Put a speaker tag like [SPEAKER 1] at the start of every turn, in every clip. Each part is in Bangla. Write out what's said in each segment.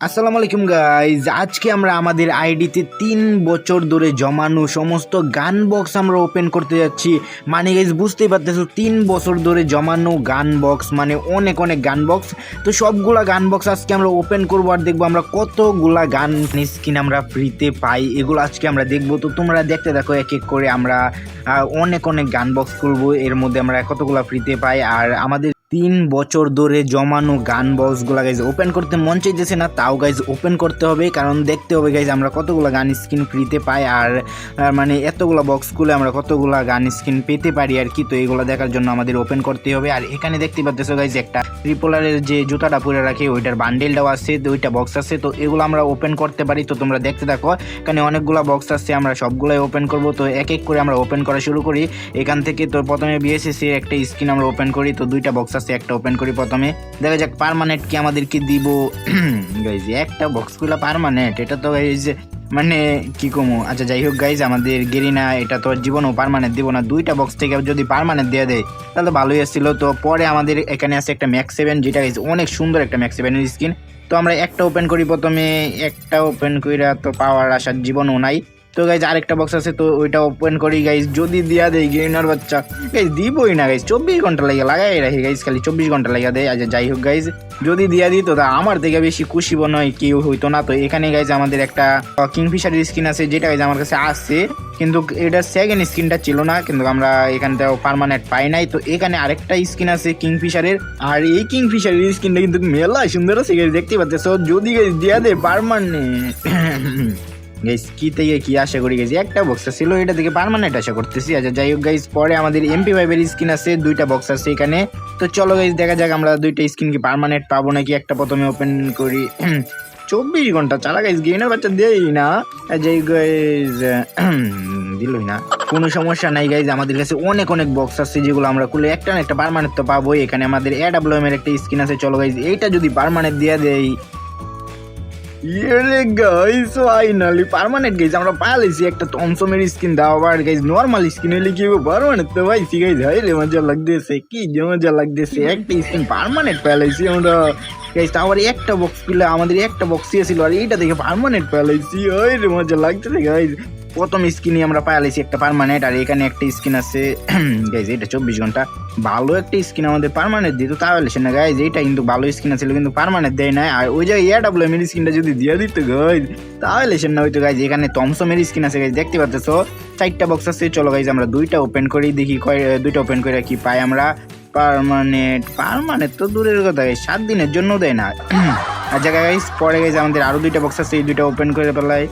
[SPEAKER 1] আসসালামু আলাইকুম গাইজ আজকে আমরা আমাদের আইডিতে তিন বছর ধরে জমানো সমস্ত গান বক্স আমরা ওপেন করতে যাচ্ছি। মানে গাইজ বুঝতেই পারতেছো, তিন বছর ধরে জমানো গান বক্স মানে অনেক অনেক গান বক্স তো সবগুলা গান বক্স আজকে আমরা ওপেন করব আর দেখব আমরা কতগুলা গান স্কিন আমরা ফ্রিতে পাই। এগুলো আজকে আমরা দেখব। তো তোমরা দেখতে দেখো এক এক করে আমরা অনেক অনেক গান বক্স করব। এর মধ্যে আমরা কতগুলা ফ্রিতে পাই। আর আমাদের তিন বছর ধরে জমানো গান বক্সগুলো গাইজ ওপেন করতে মন চাইতেছে না, তাও গাইজ ওপেন করতে হবে, কারণ দেখতে হবে গাইজ আমরা কতগুলো গান স্কিন ফ্রিতে পাই, আর মানে এতগুলো বক্স খুলে আমরা কতগুলো গান স্কিন পেতে পারি, আর কি, তো এগুলো দেখার জন্য আমাদের ওপেন করতে হবে। আর এখানে দেখতে পাচ্তেছো গাইজ একটা ট্রিপোলারের যে জুতাটা পরে রাখে, ওইটার বান্ডেলটাও আছে ওইটা বক্স আছে, তো এগুলো আমরা ওপেন করতে পারি, তো তোমরা দেখতে থাকো। এখানে অনেকগুলো বক্স আছে, আমরা সবগুলোই ওপেন করব, তো এক এক করে আমরা ওপেন করা শুরু করি। এখান থেকে তো প্রথমে বিএসএসি একটা স্ক্রিন আমরা ওপেন করি, তো দুইটা বক্স আছে একটা ওপেন করি প্রথমে। দেখা যাক পার্মানেন্ট কি আমাদেরকে দিব। গাইজ একটা বক্সগুলা পার্মানেন্ট এটা তো গাইজ মানে কি কমু? আচ্ছা যাই হোক গাইজ আমাদের গেরিনা, এটা তো জীবনও পার্মানেন্ট দিব না। দুইটা বক্স থেকে যদি পার্মানেন্ট দিয়ে দেয়, তাহলে ভালোই আসছিল তো পরে আমাদের এখানে আছে একটা ম্যাক্স সেভেন যেটা, guys, অনেক সুন্দর একটা ম্যাক্স সেভেনের স্কিন তো আমরা একটা ওপেন করি প্রথমে, একটা ওপেন কইরা তো পাওয়ার আসার জীবনও নাই। তো গাইজ আরেকটা বক্স আছে, তো ওইটা ওপেন করি গাইজ যদি দিয়া দেয় গেইনার বাচ্চা। গাইজ দিবই না গাইজ চব্বিশ ঘণ্টা লাগে লাগাই রাখি গাইজ খালি চব্বিশ ঘণ্টা লাগা দেয় আচ্ছা যাই হোক গাইজ যদি দিয়া দিত তা আমার থেকে বেশি খুশি নয় কেউ হইতো না। তো এখানে গাইজ আমাদের একটা কিংফিশারের স্কিন আছে, যেটা গাইজ আমার কাছে আসছে কিন্তু এটা সেকেন্ড স্কিনটা ছিল না, কিন্তু আমরা এখানটাও পার্মানেন্ট পাই নাই। তো এখানে আরেকটা স্কিন আছে কিংফিশারের আর এই কিংফিশারের স্কিনটা কিন্তু মেলা সুন্দর আছে দেখতে পাচ্ছ যদি গাইজ দিয়া দেয় পারমানেন্ট গাইস কি থেকে কি আশা করি গেছি একটা বক্স ছিল এটা থেকে পার্মানেন্ট আশা করতেছি। আচ্ছা যাই হোক গাইস পরে আমাদের এমপি ফাইভের স্কিন আছে, দুইটা বক্স আছে এখানে। তো চলো গাইস দেখা যাক আমরা দুইটা স্কিন কি পার্মানেন্ট পাবো নাকি একটা প্রথমে ওপেন করি। চব্বিশ ঘণ্টা চালা গাইস গেইনার বাচ্চা দেই না। যাই গাইস দিলই না। কোনো সমস্যা নাই গাইজ আমাদের কাছে অনেক অনেক বক্স আছে যেগুলো আমরা খুলে একটা না একটা পার্মানেন্ট তো পাবোই। এখানে আমাদের এডাব্লিউএম এর একটা স্কিন আছে। চলো গাইজ এইটা যদি পার্মানেন্ট দিয়ে দেই ইয়ে গাইস ফাইনালি পার্মানেন্ট গাইস আমরা পাইছি একটা টমসমের স্কিন দাও আবার গাইস নর্মাল স্কিন হলে কি পার্মানেন্ট তো ভাই গাইস হাইলে মজা লাগতেছে, কি মজা লাগতেছে একটা স্কিন পার্মানেন্ট পাইছি আমরা। গাইস আবার একটা বক্স খুলে আমাদের একটা বক্স ছিল আর এইটা দেখে পার্মানেন্ট পাইছি হাই রে, মজা লাগতেছে গাইস প্রথম স্কিনই আমরা পাইছি একটা পার্মানেন্ট আর এখানে একটা স্কিন আছে। গাইজ এটা চব্বিশ ঘণ্টা। ভালো একটা স্কিন আমাদের পার্মানেন্ট দিত, তাহলে সে না গাইজ এইটা কিন্তু ভালো স্কিন ছিল কিন্তু পার্মানেন্ট দেয় না আর ওই জায়গায় এয়ার ডাব্লিউ স্কিনটা যদি দিয়ে দিত গাইজ তাহলে সে না হইতো গাইজ এখানে থমসমের স্কিন আছে গাইজ দেখতে পাচ্ছ চারটা বক্স আছে, চলো গাইজ আমরা দুইটা ওপেন করি দেখি দুইটা ওপেন করে কি পাই আমরা। পার্মানেন্ট পারমানেন্ট তো দূরের কথা সাত দিনের জন্য দেয় না। জায়গায় গাইস পরে গেছে আমাদের আরও দুইটা বক্স আছে, এই দুইটা ওপেন করে পেলাই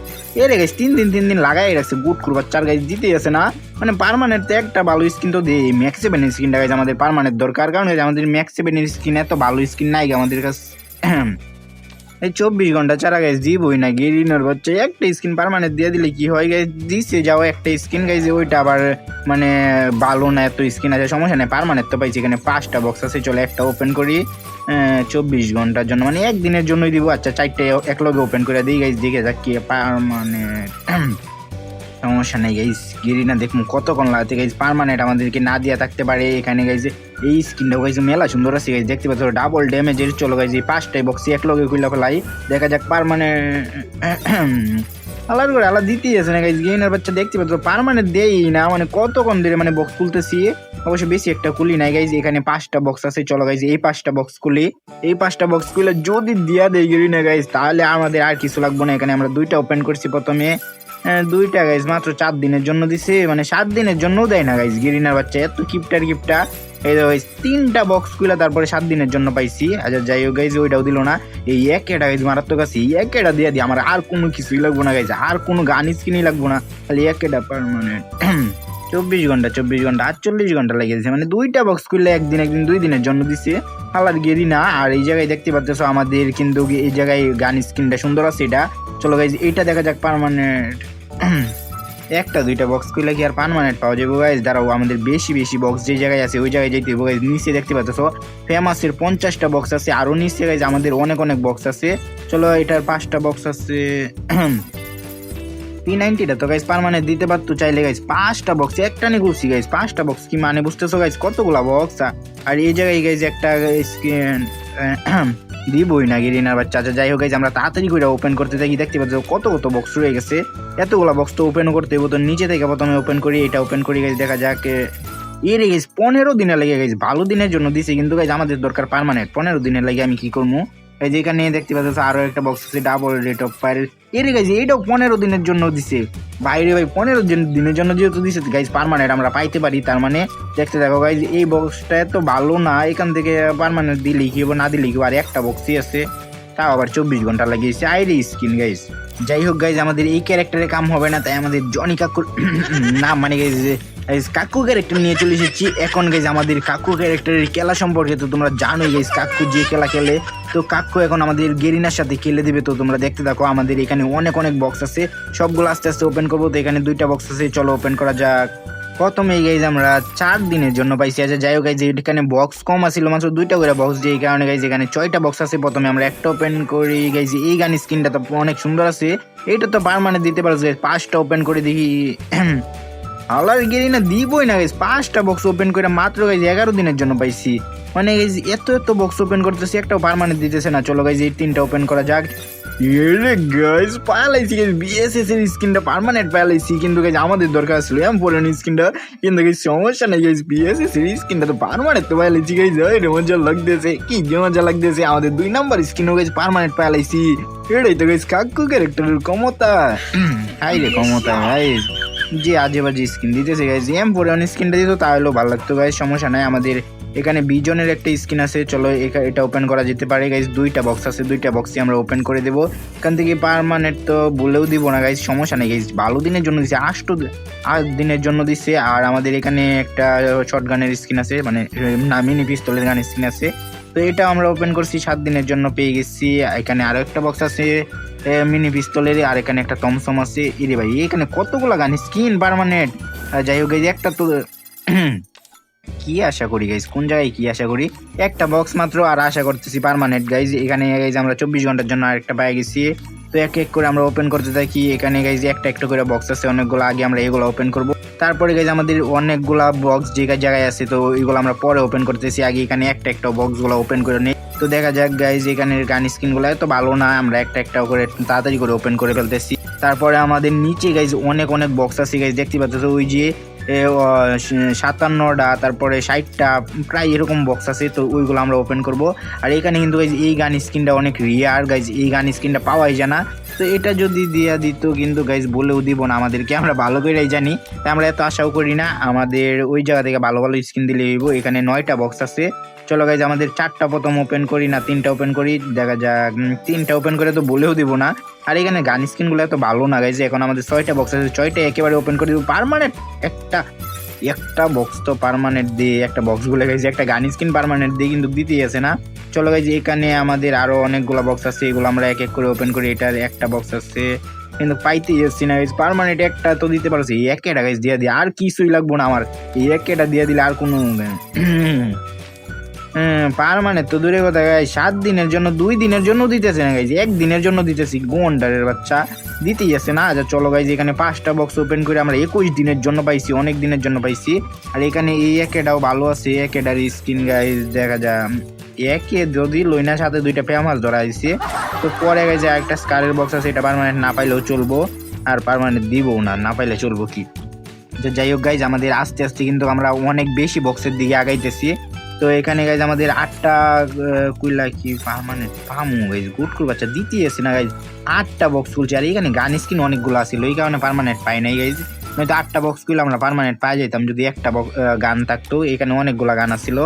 [SPEAKER 1] এর গাইস তিন দিন তিন দিন লাগাই রাখছে গুড করবার চার গাইস দিতেই আছে না? মানে পারমানেন্ট তো একটা ভালো স্কিন তো দেই ম্যাক্স সেভেনের স্কিনটা গাইস আমাদের পারমানেন্ট দরকার। কারণ আমাদের ম্যাক্স সেভেনের স্কিন এত ভালো স্কিন নাই আমাদের কাছে। এই চব্বিশ ঘণ্টা ছাড়া গাইজ দিবই না। রিনোর হচ্ছে একটা স্কিন পারমানেন্ট দিয়ে দিলে কি হয় গাইজ দিচ্ছে যাও একটা স্কিন গাইজ ওইটা আবার মানে ভালো না, এত স্কিন আছে, সমস্যা নেই পারমানেন্ট তো পাইছি। এখানে পাঁচটা বক্স আছে, চলে একটা ওপেন করি। চব্বিশ ঘণ্টার জন্য মানে একদিনের জন্যই দিব। আচ্ছা চারটে একলগে ওপেন করে দিই গাইজ দেখে যাক কি পারমানেন্ট সমস্যা নেই গাইজ গেরিনা দেখুন কতক্ষণ লাগতে গাইজ পারমানেন্ট আমাদেরকে না দিয়া থাকতে পারে এখানে গাইজ এই স্কিনটাও গাইজ মেলা সুন্দর আছে গাইজ দেখতে পাচ্ছ ডাবল ড্যামেজের চলো গাইজ এই পাঁচটাই বক্সি এক লগে খুলে ফেলাই দেখা যাক পারমানেন্ট আলাদা করে আলাদা দিতেই আছে না গাইজ গেইনার বাচ্চা, দেখতে পাচ্ছ পারমানেন্ট দেই না। মানে কতক্ষণ ধরে মানে বক্স খুলতেছি অবশ্য বেশি একটা খুলি নাই গাইজ এখানে পাঁচটা বক্স আছে, চলো গাইজ এই পাঁচটা বক্স খুলি। এই পাঁচটা বক্স খুলে যদি দিয়া দেয় গেরিনা গাইজ তাহলে আমাদের আর কিছু লাগবে না। এখানে আমরা দুইটা ওপেন করছি প্রথমে। দুইটা গাইজ মাত্র চার দিনের জন্য দিছে মানে সাত দিনের জন্যও দেয় না গাইজ গিরিনার বাচ্চা, এত কিপটার কিপটা এই দেখো গাইজ তিনটা বক্স খুলে তারপরে সাত দিনের জন্য পাইছি। আচ্ছা যাই হোক গাইজ ওইটাও দিল না। এই একটা গাইজ মারাত্মক আছে একটা দিয়ে দিই আমার আর কোনো কিছুই লাগবো না গাইজ আর কোনো গান স্কিনই লাগবো না, খালি একটা পারমানেন্ট চব্বিশ ঘণ্টা চব্বিশ ঘণ্টা, আটচল্লিশ ঘণ্টা লেগে লেগেছে মানে দুইটা বক্স খুললে একদিন একদিন দুই দিনের জন্য দিছে। কালার গেরি না। আর এই জায়গায় দেখতে পাচ্ছ আমাদের কিন্তু এই জায়গায় গান স্ক্রিনটা সুন্দর আছে এটা। চলো গাইজ এইটা দেখা যাক পার্মানেন্ট একটা, দুইটা বক্স খুলে কি আর পারমানেন্ট পাওয়া যাবে গাইজ দাঁড়াও, আমাদের বেশি বেশি বক্স যে জায়গায় আছে, ওই জায়গায় যেতে গাইজ নিচে দেখতে পাচ্ছ ফেমাসের পঞ্চাশটা বক্স আছে। আরও নিচে গাইজ আমাদের অনেক অনেক বক্স আছে। চলো, এটার পাঁচটা বক্স আছে। পি নাইনটিটা তো গাইজ পারমানেন্ট দিতে পারতো চাইলে গাইজ পাঁচটা বক্স একটা নিয়ে ঘুরছি গাইজ পাঁচটা বক্স কি মানে বুঝতেছো গাইজ কতগুলা বক্স আর এই জায়গায় গাইজ একটা স্ক্রিন দিবই না গিরিনার বাচ্চা আচ্ছা যাই হোক আমরা তাড়াতাড়ি করে ওপেন করতে থাকি দেখতে পাচ্ছি কত কত বক্স রয়ে গেছে এতগুলো বক্স তো ওপেন করতে হইব তো নিচে থেকে প্রথমে ওপেন করি এটা ওপেন করি গাইজ দেখা যাক এ, এর গেছে পনেরো দিনে লেগে গেছে ভালো দিনের জন্য দিছে কিন্তু গাইজ আমাদের দরকার পারমানেন্ট পনেরো দিনের লাগে আমি কি করব? এই যে এখানে দেখতে পাচ্ছ আরও একটা বক্স আছে ডাবল রেট অফ ফায়ার এর গাইজ এইটাও পনেরো দিনের জন্য দিছে। বাইরে ভাই, পনেরো দিন- দিনের জন্য যেহেতু দিছে গাইজ পারমানেন্ট আমরা পাইতে পারি, তার মানে দেখতে দেখো গাইজ এই বক্সটা এত ভালো না, এখান থেকে পারমানেন্ট দিলেই কি না দিলেই কি আর একটা বক্সই আছে, তাও আবার চব্বিশ ঘণ্টা লাগিয়েছে। আইরি স্কিন গাইজ যাই হোক গাইজ আমাদের এই ক্যারেক্টারে কাম হবে না, তাই আমাদের জনি কাকুর নাম মানে গাইজ কাকু ক্যারেক্টার নিয়ে চলে এসেছি। এখন গাইজ আমাদের কাকু ক্যারেক্টারের খেলা সম্পর্কে তো তোমরা জানোই গাইজ কাকু যে খেলা খেলে, তো কাকু এখন আমাদের গেরিনার সাথে খেলে দিবে। তো তোমরা দেখতে থাকো, আমাদের এখানে অনেক অনেক বক্স আছে। সবগুলো আস্তে আস্তে ওপেন করব। তো এখানে দুইটা বক্স আছে। চলো ওপেন করা যাক। প্রথমে গাইজ আমরা চার দিনের জন্য পাইছি। আচ্ছা যাই হোক গাইজ এখানে বক্স কম আছিল, মাত্র দুইটা করে বক্স যে এই কারণে গাইজ এখানে ছয়টা বক্স আছে। প্রথমে আমরা একটা ওপেন করি। গাইজ এই গান স্ক্রিনটা তো অনেক সুন্দর আছে। এটা তো পারমানেন্ট দিতে পারো। পাঁচটা ওপেন করে দেখি। আলার গেরি না দিবই না গাইজ পাঁচটা বক্স ওপেন করে মাত্র গাইজ এগারো দিনের জন্য পাইছি। মানে গেছি এত এত বক্স ওপেন করতেছি একটা পারমানেন্ট দিতেছে না। চলো গাইজ এই তিনটা ওপেন করা যাক। এরে গাইজ পালাইছি গাইজ বিএসএস এর স্কিনটা পার্মানেন্ট পালাইছি। কিন্তু গাইজ আমাদের দরকার ছিল এম ফোর স্কিনটা। কিন্তু গাইজ সমস্যা নেই গাইজ বিএসএস এর স্কিনটা তো পার্মানেন্ট তো পালাইছি গাইজ রে মজা লাগতেছে, কি যে মজা লাগতেছে। আমাদের দুই নাম্বার স্কিনও গাইজ পার্মানেন্ট পালাইছি। এটাই তো গাইজ কাকু ক্যারেক্টারের ক্ষমতা। হাই রে ক্ষমতা গাইজ যে আজে বাজে স্কিন দিতেছে গাইজ এম ফোর ওয়ান স্কিনটা দিত তাহলেও ভালো লাগতো গাইজ সমস্যা নাই, আমাদের এখানে বিজনের একটা স্কিন আছে। চলো এটা ওপেন করা যেতে পারে গাইজ দুইটা বক্স আছে, দুইটা বক্সই আমরা ওপেন করে দেবো। এখান থেকে পারমানেন্ট তো বলেও দিব না গাইজ সমস্যা নেই গাইজ ভালো দিনের জন্য দিচ্ছে আষ্ট আট দিনের জন্য দিচ্ছে আর আমাদের এখানে একটা শর্ট গানের স্কিন আছে মানে নামিনি পিস্তলের গানের স্কিন আছে। তো এটা আমরা ওপেন করছি, সাত দিনের জন্য পেয়ে গেছি। এখানে আরও একটা বক্স আছে। মিনি পিস্তলের আর এখানে একটা টমসম আছে। ইরে ভাই, এখানে কতগুলো গান? Skin permanent. যাই হোক একটা তো কি আশা করি গাইজ কোন জায়গায় কি আশা করি? একটা বক্স মাত্র আর আশা করতেছি পার্মানেন্ট গাইজ এখানে গাইজ আমরা চব্বিশ ঘণ্টার জন্য আরেকটা পাই গেছি। তো এক এক করে আমরা ওপেন করতে থাকি। এখানে গাইজ একটা একটা করে বক্স আছে। অনেকগুলো আগে আমরা এগুলো ওপেন করব। তারপরে গাইজ আমাদের অনেকগুলা বক্স যে জায়গায় আছে, তো এগুলো আমরা পরে ওপেন করতেছি। আগে এখানে একটা একটা বক্সগুলো ওপেন করে নিই। তো দেখা যাক গাইজ এখানে গান স্ক্রিনগুলো গুলো তো ভালো না, আমরা একটা একটা করে তাড়াতাড়ি করে ওপেন করে ফেলতেছি। তারপরে আমাদের নিচে গাইজ অনেক অনেক বক্স আছে গাইজ দেখতে পাচ্ছ, ওই যে সাতান্নটা, তারপরে ষাটটা, প্রায় এরকম বক্স আছে, তো ওইগুলো আমরা ওপেন করব। আর এখানে কিন্তু গাইজ এই গান স্ক্রিনটা অনেক রিয়ার গাইজ এই গান স্ক্রিনটা পাওয়াই যায় না। তো এটা যদি দিয়া দিত, কিন্তু গাইজ বলেও দিব না আমাদেরকে। আমরা ভালো করেই জানি, তাই আমরা এত আশাও করি না। আমাদের ওই জায়গা থেকে ভালো ভালো স্ক্রিন দিলে হইব। এখানে নয়টা বক্স আছে। চলো গাইজ আমাদের চারটা প্রথম ওপেন করি না, তিনটা ওপেন করি। দেখা যাক তিনটা ওপেন করে তো বলেও দিব না। আর এখানে গান স্ক্রিনগুলো এত ভালো না গাইজ এখন আমাদের ছয়টা বক্স আছে। ছয়টা একেবারে ওপেন করে দিব। পারমানেন্ট একটা একটা বক্স তো পার্মানেন্ট দিয়ে, একটা বক্সগুলো গেছে একটা গান স্ক্রিন পার্মানেন্ট দিয়ে কিন্তু দিতেই আছে না? চলো গাইজ এখানে আমাদের আরও অনেকগুলো বক্স আছে, এগুলো আমরা এক এক করে ওপেন করি। এটার একটা বক্স আছে, কিন্তু পাইতেই যাচ্ছি না গাইজ পার্মানেন্ট একটা তো দিতে পারছি একটা গাইজ দিয়ে দিয়ে আর কিছুই লাগবো না আমার। এই একটা দিয়ে দিলে আর কোনো পারমানেন্ট তো দূরে কথা গাই সাত দিনের জন্য, দুই দিনের জন্য দিতেছে না গাইজ এক দিনের জন্য দিতেছি। গোন্ডারের বাচ্চা। দিতেই আছে। না আচ্ছা চলো গাইজ এখানে পাঁচটা বক্স ওপেন করে আমরা একুশ দিনের জন্য পাইছি, অনেক দিনের জন্য পাইছি। আর এখানে এই একেটাও ভালো আছে একেটার স্কিন গাইজ দেখা যায় একে যদি লইনার সাথে দুইটা ফেমাস ধরা হয়েছে তো পরে গেছে একটা স্কারের বক্স আছে, এটা পারমানেন্ট না পাইলেও চলবো, আর পারমানেন্ট দিবও না না পাইলে চলবো কি? তো যাই হোক গাইজ আমাদের আস্তে আস্তে কিন্তু আমরা অনেক বেশি বক্সের দিকে আগাইতেছি। তো এখানে গাইজ আমাদের আটটা কুইলা কি মানে পামু গাইজ গুড কুল বাচ্চা দিতেই আছে না গাইজ আটটা বক্স খুলছে। আর এখানে গান স্কিন অনেকগুলো আসছিল ওই কারণে পারমানেন্ট পাই নাই গাইজ নয়তো আটটা বক্স খুলে আমরা পারমানেন্ট পাই যেতাম যদি একটা গান থাকতো, এখানে অনেকগুলো গান আসছিল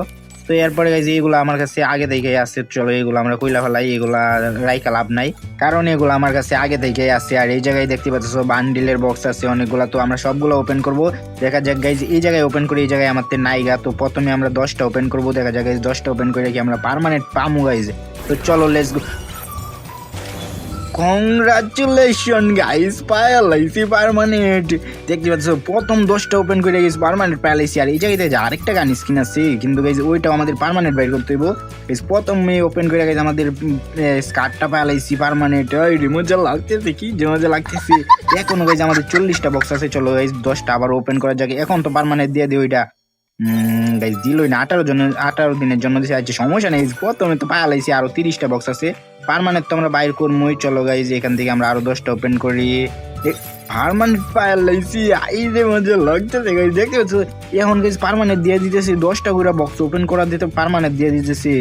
[SPEAKER 1] তো এরপরে গাইজ এইগুলো আমার কাছে আগে থেকে আসছে চলো এগুলো আমরা কইলা ফেলাই, এগুলা রাইকা লাভ নাই। কারণ এগুলো আমার কাছে আগে থেকে আসছে আর এই জায়গায় দেখতে পাচ্ছ বান্ডিলের বক্স আছে অনেকগুলো, তো আমরা সবগুলো ওপেন করব। দেখা যাক গাইজ এই জায়গায় ওপেন করি, এই জায়গায় আমাদের নাইগা, তো প্রথমে আমরা দশটা ওপেন করব, দেখা যাক গাইজ দশটা ওপেন করে কি আমরা পারমানেন্ট পামু গাইজ তো চলো লেটস কংগ্রাচুলেশন গাইস পায়ালাইছি পারমানেন্ট দেখতে পাচ্ছ, প্রথম দশটা ওপেন করে গেছি পারমানেন্ট পায়ালাইছি আর এই জায়গাতে যে আরেকটা গান স্কিন আছে, কিন্তু গাইজ ওইটাও আমাদের পারমানেন্ট বাইর করতে হইব। গাইজ প্রথমে ওপেন করে গেছে আমাদের স্কার্টটা পায়ালাইছি পারমানেন্ট ওই মজা লাগতেছে, কি যে মজা লাগতেছে। এখনও গাইজ আমাদের চল্লিশটা বক্স আছে, চলো গাইজ দশটা আবার ওপেন করা যাক। এখন তো পারমানেন্ট দিয়ে দিই ওইটা। গাইজ দিলই না, আঠারো জনের, আঠারো দিনের জন্য দিছে আচ্ছা সমস্যা নেই। প্রথমে তো পালাইছি আরও তিরিশটা বক্স আছে। পারমানেন্ট তো আমরা বাইর করবোই চলো গাইজ এখান থেকে আমরা আরও দশটা ওপেন করি। পারমানেন্ট পালাইছি আই রে মজা লাগতেছে গাইজ দেখতে পাচ্ছ? এখন গাইজ পারমানেন্ট দিয়ে দিতেছে, দশটা করে বক্স ওপেন করা দিতে পারমানেন্ট দিয়ে দিতেছে।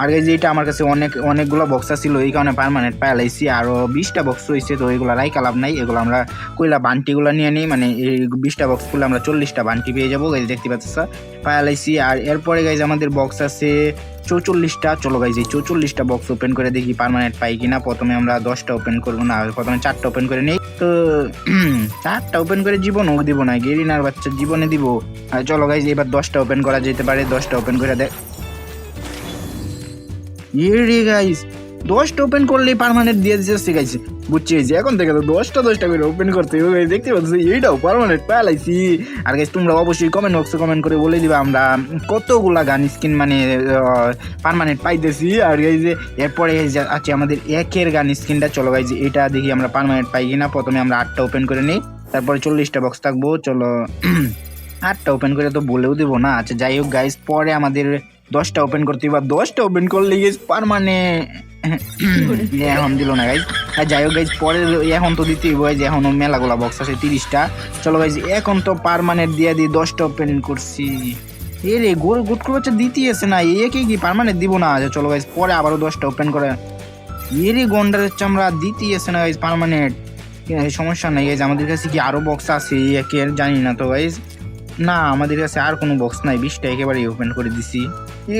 [SPEAKER 1] আর গাইজ এটা আমার কাছে অনেক, অনেকগুলো বক্স ছিল এই কারণে পারমানেন্ট পালাইছি আরও বিশটা বক্স হয়েছে তো এগুলো রাইকা লাভ নাই, এগুলো আমরা কইলা বান্টিগুলো নিয়ে নিই মানে এই বিশটা বক্স খুলে আমরা চল্লিশটা বান্টি পেয়ে যাব গাইজ দেখতে পাচ্ছ? পালাইছি আর এরপরে গাইজ আমাদের বক্স আছে চৌচল্লিশটা। চলো গাইজ এই চৌচল্লিশটা বক্স ওপেন করে দেখি পারমানেন্ট পাই কিনা। প্রথমে আমরা দশটা ওপেন করব, না, প্রথমে চারটা ওপেন করে নেই। তো চারটা ওপেন করে জীবনও দিব না, গেরিনার বাচ্চা জীবনে দিব। আর চলো গাইজ এবার দশটা ওপেন করা যেতে পারে, দশটা ওপেন করে দেখ। ইয়ে গাইজ দশটা ওপেন করলেই পার্মানেন্ট দিয়ে দিচ্ছে গাইছে বুঝছি যে এখন থেকে তো দশটা দশটা করে ওপেন করতে হবে দেখতে পাচ্ছি, এইটাও পার্মানেন্ট পালাইছি। আর গাইজ তোমরা অবশ্যই কমেন্ট বক্সে কমেন্ট করে বলে দিবা আমরা কতগুলা গান স্কিন মানে পার্মানেন্ট পাইতেছি। আর গাইজ এরপরে আছে আমাদের একের গান স্কিনটা চলো গাইজ এটা দেখি আমরা পারমানেন্ট পাই কিনা। প্রথমে আমরা আটটা ওপেন করে নিই, তারপরে চল্লিশটা বক্স থাকব, চলো আটটা ওপেন করে তো বলেও দেবো না। আচ্ছা যাই হোক গাইজ পরে আমাদের দশটা ওপেন করতে হবে দশটা ওপেন করলে গেছ পারমানে এখন দিল না গাইজ আর যাই হোক গাইজ পরে এখন তো দিতেই হবে, যে এখনও মেলাগুলা বক্স আছে, তিরিশটা। চলো গাইজ এখন তো পারমানেন্ট দিয়ে দিই, দশটা ওপেন করছি। এ রে, গোল গুট করে হচ্ছে দিতেই আছে না একে কি পারমানেন্ট দিব না? আচ্ছা চলো গাইজ পরে আবারও দশটা ওপেন করে। এ রে গন্ডার হচ্ছে আমরা দিতেই আছে না গাইজ পারমানেন্ট সমস্যা নাই গাইজ আমাদের কাছে কি আরও বক্স আছে? একের জানি না তো গাইজ না, আমাদের কাছে আর কোনো বক্স নাই। বিশটা একেবারে ওপেন করে দিছি।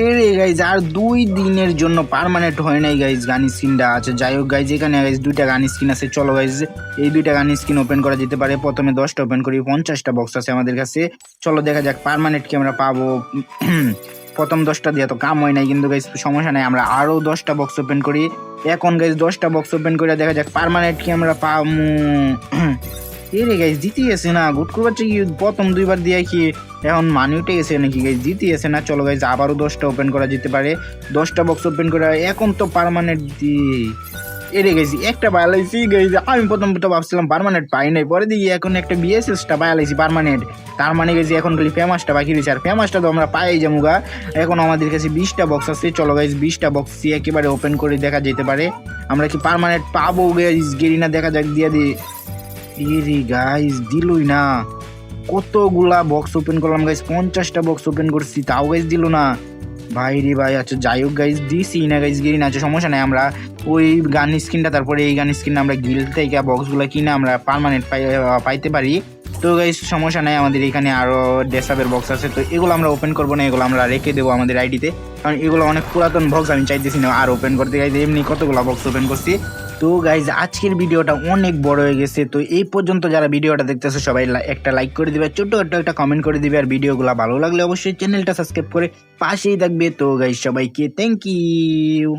[SPEAKER 1] এরে গাইজ আর দুই দিনের জন্য পার্মানেন্ট হয় নাই গাইজ গান স্ক্রিনটা আছে যাই হোক গাইজ এখানে গাইজ দুইটা গান স্ক্রিন আছে। চলো গাইজ এই দুইটা গান স্ক্রিন ওপেন করা যেতে পারে। প্রথমে দশটা ওপেন করি, পঞ্চাশটা বক্স আছে আমাদের কাছে। চলো দেখা যাক পার্মানেন্ট কি আমরা পাবো। প্রথম দশটা দিয়ে তো কাম হয় নাই, কিন্তু গাইজ সমস্যা নাই, আমরা আরও দশটা বক্স ওপেন করি। এখন গাইজ দশটা বক্স ওপেন করে দেখা যাক পার্মানেন্ট কি আমরা পাবো এরে গাইজ দিতেই আছে না। গুট করবার কি প্রথম দুইবার দিয়ে কি? এখন মানি উঠে গেছে নাকি গাইজ দিতেই আছে না, চলো গাইজ আবারও দশটা ওপেন করা যেতে পারে। দশটা বক্স ওপেন করা, এখন তো পার্মানেন্ট দি। এরে গেছি একটা বায়ালাইছি গেছি আমি প্রথম তো ভাবছিলাম পার্মানেন্ট পাই নাই, পরে দিকে এখন একটা বিএসএসটা বায়ালাইছি পার্মানেন্ট তার মানে গেছি এখন খালি ফেমাসটা বাকি রয়েছে। আর ফেমাসটা তো আমরা পাই যামুগা। এখন আমাদের কাছে বিশটা বক্স আছে, চলো গাইজ বিশটা বক্স একেবারে ওপেন করে দেখা যেতে পারে। আমরা কি পার্মানেন্ট পাবো গাইজ গেরিনা দেখা যাক, দিয়ে দিই এরে গাইস দিলই না। কতগুলা বক্স ওপেন করলাম গাইস পঞ্চাশটা বক্স ওপেন করছি, তাও গাইস দিল না। ভাই রে ভাই আচ্ছা যাই হোক গাইস দিছি না গিরি না আচ্ছা সমস্যা নাই, আমরা ওই গান স্ক্রিনটা তারপরে এই গান স্ক্রিন আমরা গিল থেকে বক্সগুলো কিনে আমরা পার্মানেন্ট পাইতে পারি। তো গাইস সমস্যা নাই, আমাদের এখানে আরও ডেসাপের বক্স আছে, তো এগুলো আমরা ওপেন করব না, এগুলো আমরা রেখে দেবো আমাদের আইডিতে কারণ এগুলো অনেক পুরাতন বক্স আমি চাইতেছি না আর ওপেন করতে গাইজ এমনি কতগুলো বক্স ওপেন করছি। তো গাইজ আজকের ভিডিওটা অনেক বড় হয়ে গেছে। তো এই পর্যন্ত যারা ভিডিওটা দেখতেছে, সবাই একটা লাইক করে দিবে ছোট একটা একটা কমেন্ট করে দিবে, আর ভিডিওগুলো ভালো লাগলে অবশ্যই চ্যানেলটা সাবস্ক্রাইব করে পাশেই থাকবে। তো গাইজ সবাইকে থ্যাংক ইউ